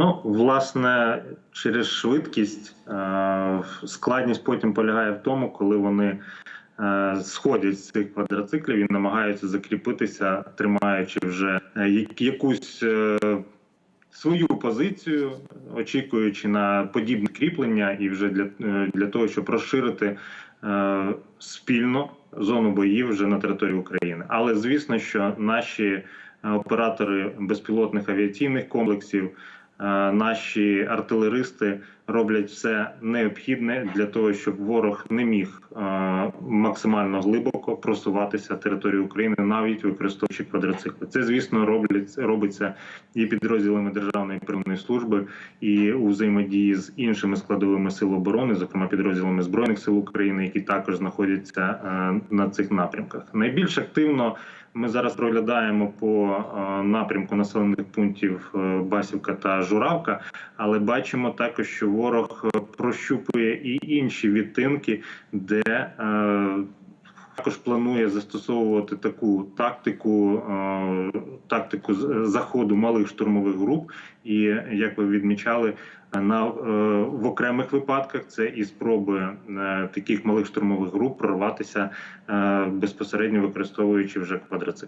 Ну, власне, через швидкість е, складність потім полягає в тому, коли вони е, сходять з цих квадроциклів і намагаються закріпитися, тримаючи вже е, якусь свою позицію, очікуючи на подібне кріплення, і вже для, для того, щоб розширити спільно зону боїв вже на території України. Але звісно, що наші оператори безпілотних авіаційних комплексів. Е, Наші артилеристи роблять все необхідне для того, щоб ворог не міг е, максимально глибоко просуватися територією України, навіть використовуючи квадроцикли. Це звісно роблять робиться і підрозділами державної прикордонної служби, і у взаємодії з іншими складовими сил оборони, зокрема підрозділами збройних сил України, які також знаходяться е, на цих напрямках. Найбільш активно ми зараз проглядаємо по напрямку населених пунктів Басівка та Журавка, але бачимо також, що ворог е, прощупує і інші відтинки, де е, також планує застосовувати таку тактику, е, тактику заходу малих штурмових груп. І як ви відмічали, на е, в окремих випадках це і спроби е, таких малих штурмових груп прорватися е, безпосередньо використовуючи вже квадроцикл.